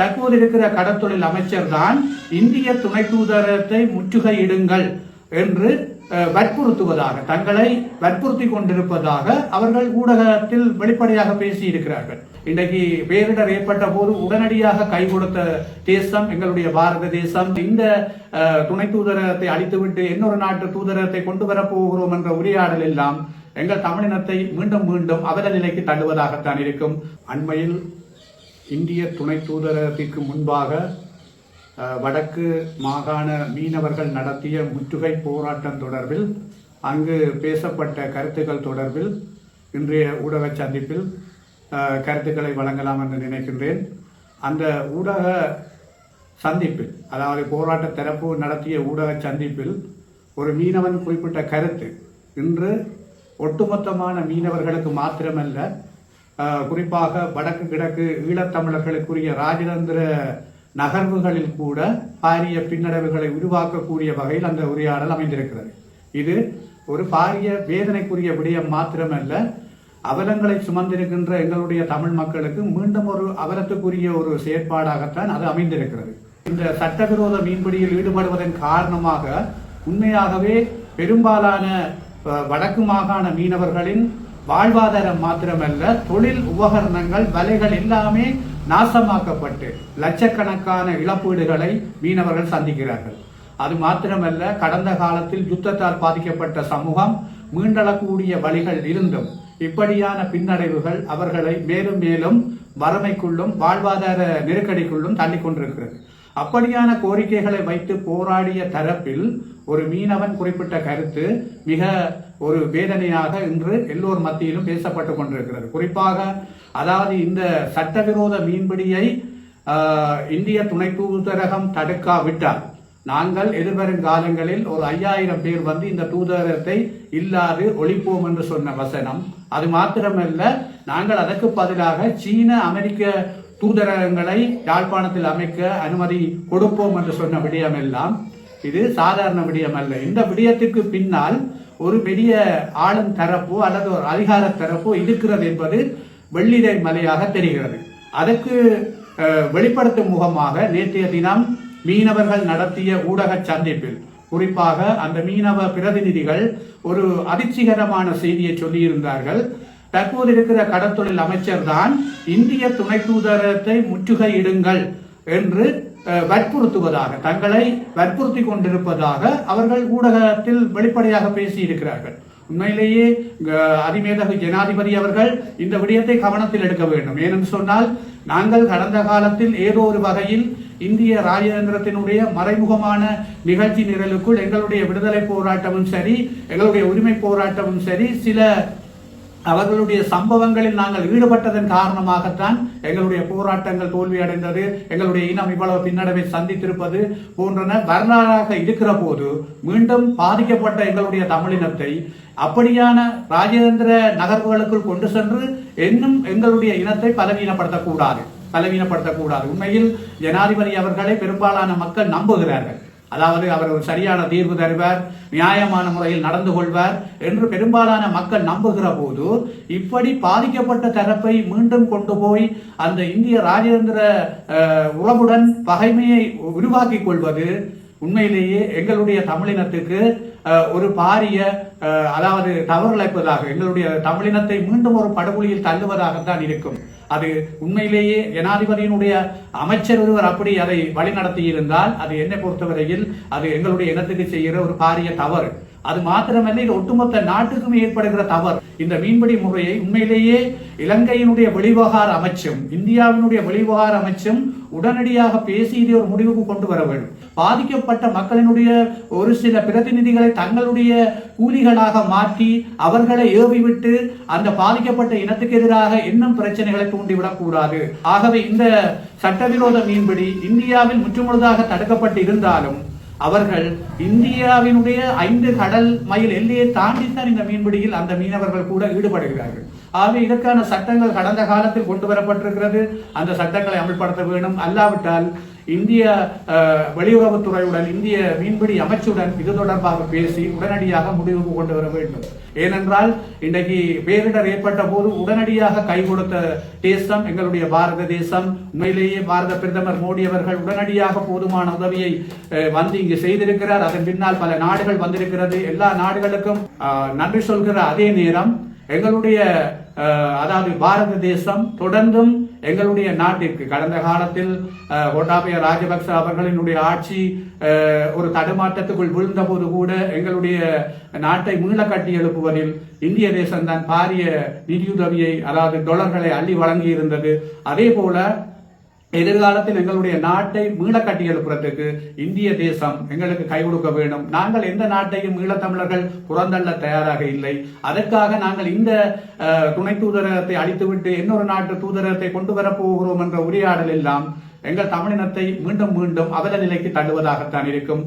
தற்போது இருக்கிற கடற்தொழில் அமைச்சர் தான் இந்திய துணை தூதரத்தை முற்றுகையிடுங்கள் என்று வற்புறுத்துவதாக தங்களை வற்புறுத்தி கொண்டிருப்பதாக அவர்கள் ஊடகத்தில் வெளிப்படையாக பேசியிருக்கிறார்கள். இன்றைக்கு பேரிடர் ஏற்பட்ட போது உடனடியாக கை கொடுத்த தேசம் எங்களுடைய பாரத தேசம் இந்த துணை தூதரகத்தை அழித்துவிட்டு இன்னொரு நாட்டு தூதரகத்தை கொண்டு வரப் போகிறோம் என்ற உரையாடல் எல்லாம் எங்கள் தமிழினத்தை மீண்டும் மீண்டும் அவல நிலைக்கு தள்ளுவதாகத்தான் இருக்கும். அண்மையில் இந்திய துணை தூதரகத்திற்கு முன்பாக வடக்கு மாகாண மீனவர்கள் நடத்திய முற்றுகை போராட்டம் தொடர்பில் அங்கு பேசப்பட்ட கருத்துக்கள் தொடர்பில் இன்றைய ஊடக சந்திப்பில் கருத்துக்களை வழங்கலாம் என்று நினைக்கின்றேன். அந்த ஊடக சந்திப்பில் அதாவது போராட்ட தரப்பு நடத்திய ஊடக சந்திப்பில் ஒரு மீனவன் குறிப்பிட்ட கருத்து இன்று ஒட்டுமொத்தமான மீனவர்களுக்கு மாத்திரமல்ல குறிப்பாக வடக்கு கிழக்கு ஈழத்தமிழர்களுக்குரிய ராஜதந்திர நகர்வுகளில் கூட பாரிய பின்னடைவுகளை உருவாக்கக்கூடிய வகையில் அந்த உரையாடல் அமைந்திருக்கிறது. இது ஒரு பாரிய வேதனைக்குரிய விடயம் மாத்திரமல்ல அவலங்களை சுமந்திருக்கின்ற எங்களுடைய தமிழ் மக்களுக்கு மீண்டும் ஒரு அவலத்துக்குரிய ஒரு செயற்பாடாகத்தான் அது அமைந்திருக்கிறது. இந்த சட்டவிரோத மீன்பிடியில் ஈடுபடுவதன் காரணமாக உண்மையாகவே பெரும்பாலான வடக்கு மாகாண மீனவர்களின் வாழ்வாதாரம் மாத்திரமல்ல தொழில் உபகரணங்கள் வலைகள் எல்லாமே நாசமாக்கப்பட்டு லட்சக்கணக்கான இழப்பீடுகளை மீனவர்கள் சந்திக்கிறார்கள். அது மாத்திரமல்ல கடந்த காலத்தில் யுத்தத்தால் பாதிக்கப்பட்ட சமூகம் மீண்டளக்கூடிய வழிகள் இருந்தும் இப்படியான பின்னடைவுகள் அவர்களை மேலும் மேலும் வறுமைக்குள்ளும் வாழ்வாதார நெருக்கடிக்குள்ளும் தள்ளிக்கொண்டிருக்கிறது. அப்படியான கோரிக்கைகளை வைத்து போராடிய தரப்பில் ஒரு மீனவன் குறிப்பிட்ட கருத்து மிக ஒரு வேதனையாக இன்று எல்லோர் மத்தியிலும் பேசப்பட்டு கொண்டிருக்கிறது. குறிப்பாக அதாவது இந்த சட்டவிரோத மீன்பிடியை ஆஹ், இந்திய துணை தூதரகம் தடுக்காவிட்டால் நாங்கள் எதிர்வரும் காலங்களில் ஒரு ஐயாயிரம் பேர் வந்து இந்த தூதரகத்தை இல்லாது ஒழிப்போம் என்று சொன்ன வசனம். அது மாத்திரமல்ல நாங்கள் அதற்கு பதிலாக சீன அமெரிக்க தூதரகங்களை யாழ்ப்பாணத்தில் அமைக்க அனுமதி கொடுப்போம் என்று சொன்ன விடயம் எல்லாம் இது சாதாரண விடயம் அல்ல இந்த விடயத்துக்கு பின்னால் ஒரு பெரிய ஆளும் தரப்போ அல்லது ஒரு அதிகார தரப்போ இருக்கிறது என்பது வெள்ளிடை மலையாக தெரிகிறது. அதற்கு அஹ், வெளிப்படுத்தும் முகமாக நேற்றைய தினம் மீனவர்கள் நடத்திய ஊடக சந்திப்பில் குறிப்பாக அந்த மீனவ பிரதிநிதிகள் ஒரு அதிர்ச்சிகரமான செய்தியை சொல்லியிருந்தார்கள். தற்போது இருக்கிற கடற்தொழில் அமைச்சர் தான் இந்திய துணை தூதரத்தை முற்றுகையிடுங்கள் என்று வற்புறுத்துவதாக தங்களை வற்புறுத்தி கொண்டிருப்பதாக அவர்கள் ஊடகத்தில் வெளிப்படையாக பேசியிருக்கிறார்கள். உண்மையிலேயே அஹ், அதிமேதகு ஜனாதிபதி அவர்கள் இந்த விடயத்தை கவனத்தில் எடுக்க வேண்டும். ஏனென்று சொன்னால் நாங்கள் கடந்த காலத்தில் ஏதோ ஒரு வகையில் இந்திய ராஜதந்திரத்தினுடைய மறைமுகமான நிகழ்ச்சி நிரலுக்குள் எங்களுடைய விடுதலை போராட்டமும் சரி எங்களுடைய உரிமை போராட்டமும் சரி சில அவர்களுடைய சம்பவங்களில் நாங்கள் ஈடுபட்டதன் காரணமாகத்தான் எங்களுடைய போராட்டங்கள் தோல்வியடைந்தது எங்களுடைய இனம் இவ்வளவு பின்னடைவை சந்தித்திருப்பது போன்றன. வரலாறாக இருக்கிற போது மீண்டும் பாதிக்கப்பட்ட எங்களுடைய தமிழினத்தை அப்படியான ராஜேந்திர நகர்வுகளுக்குள் கொண்டு சென்று இன்னும் எங்களுடைய இனத்தை பலவீனப்படுத்தக்கூடாது பலவீனப்படுத்தக்கூடாது. உண்மையில் ஜனாதிபதி அவர்களை பெரும்பாலான மக்கள் நம்புகிறார்கள். அதாவது அவர் ஒரு சரியான தீர்வு தருவார் நியாயமான முறையில் நடந்து கொள்வார் என்று பெரும்பாலான மக்கள் நம்புகிற போது இப்படி பாதிக்கப்பட்ட தரப்பை மீண்டும் கொண்டு போய் அந்த இந்திய ராஜேந்திர உறவுடன் பகைமையை உருவாக்கிக் கொள்வது உண்மையிலேயே எங்களுடைய தமிழினத்துக்கு அஹ், ஒரு பாரிய அஹ், அதாவது தவறிழைப்பதாக எங்களுடைய தமிழினத்தை மீண்டும் ஒரு படுகொலியில் தள்ளுவதாகத்தான் இருக்கும். அது உண்மையிலேயே ஜனாதிபதியினுடைய அமைச்சர் ஒருவர் அப்படி அதை வழிநடத்தி இருந்தால் அது என்னை பொறுத்தவரையில் அது எங்களுடைய இனத்துக்கு செய்கிற ஒரு பாரிய தவறு. அது மாத்திரமல்ல இது ஒட்டுமொத்த நாட்டுக்கும் ஏற்படுகிற தவறு. இந்த மீன்பிடி முறையை உண்மையிலேயே இலங்கையினுடைய வெளிவகார அமைச்சும் இந்தியாவினுடைய வெளிவகார அமைச்சும் உடனடியாக பேசி இதை ஒரு முடிவுக்கு கொண்டு வர வேண்டும். பாதிக்கப்பட்ட மக்களினுடைய ஒரு சில பிரதிநிதிகளை தங்களுடைய கூலிகளாக மாற்றி அவர்களை ஏவிவிட்டு அந்த பாதிக்கப்பட்ட இனத்துக்கு எதிராக இன்னும் பிரச்சனைகளை தூண்டிவிடக் கூடாது ஆகவே இந்த சட்டவிரோத மீன்பிடி இந்தியாவில் முற்றுமுழுதாக தடுக்கப்பட்டு இருந்தாலும் அவர்கள் இந்தியாவினுடைய ஐந்து கடல் மைல் எல்லையை தாண்டித்தான் இந்த மீன்பிடியில் அந்த மீனவர்கள் கூட ஈடுபடுகிறார்கள். ஆகவே இதற்கான சட்டங்கள் கடந்த காலத்தில் கொண்டு வரப்பட்டிருக்கிறது. அந்த சட்டங்களை அமல்படுத்த வேண்டும் அல்லாவிட்டால் இந்திய வெளியுறவுத்துறையுடன் இந்திய மீன்பிடி அமைச்சுடன் இது தொடர்பாக பேசி உடனடியாக முடிவுக்கு கொண்டு வர வேண்டும். ஏனென்றால் இன்றைக்கு பேரிடர் ஏற்பட்ட போது உடனடியாக கை கொடுத்த தேசம் எங்களுடைய பாரத தேசம். உண்மையிலேயே பாரத பிரதமர் மோடி அவர்கள் உடனடியாக போதுமான உதவியை வந்து இங்கு செய்திருக்கிறார். அதன் பின்னால் பல நாடுகள் வந்திருக்கிறது. எல்லா நாடுகளுக்கும் நன்றி சொல்கிற அதே நேரம் எங்களுடைய அதாவது பாரத தேசம் தொடர்ந்தும் எங்களுடைய நாட்டிற்கு கடந்த காலத்தில் கோட்டாபய ராஜபக்ச அவர்களினுடைய ஆட்சி ஒரு தடுமாற்றத்துக்குள் விழுந்தபோது கூட எங்களுடைய நாட்டை மீள கட்டி எழுப்புவதில் இந்திய தேசம்தான் பாரிய நிதியுதவியை அதாவது டொலர்களை அள்ளி வழங்கி இருந்தது அதே போல எதிர்காலத்தில் எங்களுடைய நாட்டை மீள கட்டி எழுப்புறதுக்கு இந்திய தேசம் எங்களுக்கு கை கொடுக்க வேண்டும். நாங்கள் எந்த நாட்டையும் ஈழத்தமிழர்கள் புறந்தள்ள தயாராக இல்லை. அதற்காக நாங்கள் இந்த துணை தூதரகத்தை அழித்துவிட்டு இன்னொரு நாட்டு தூதரகத்தை கொண்டு வரப்போகிறோம் என்ற உரையாடல் எல்லாம் எங்கள் தமிழினத்தை மீண்டும் மீண்டும் அவல நிலைக்கு தள்ளுவதாகத்தான் இருக்கும்.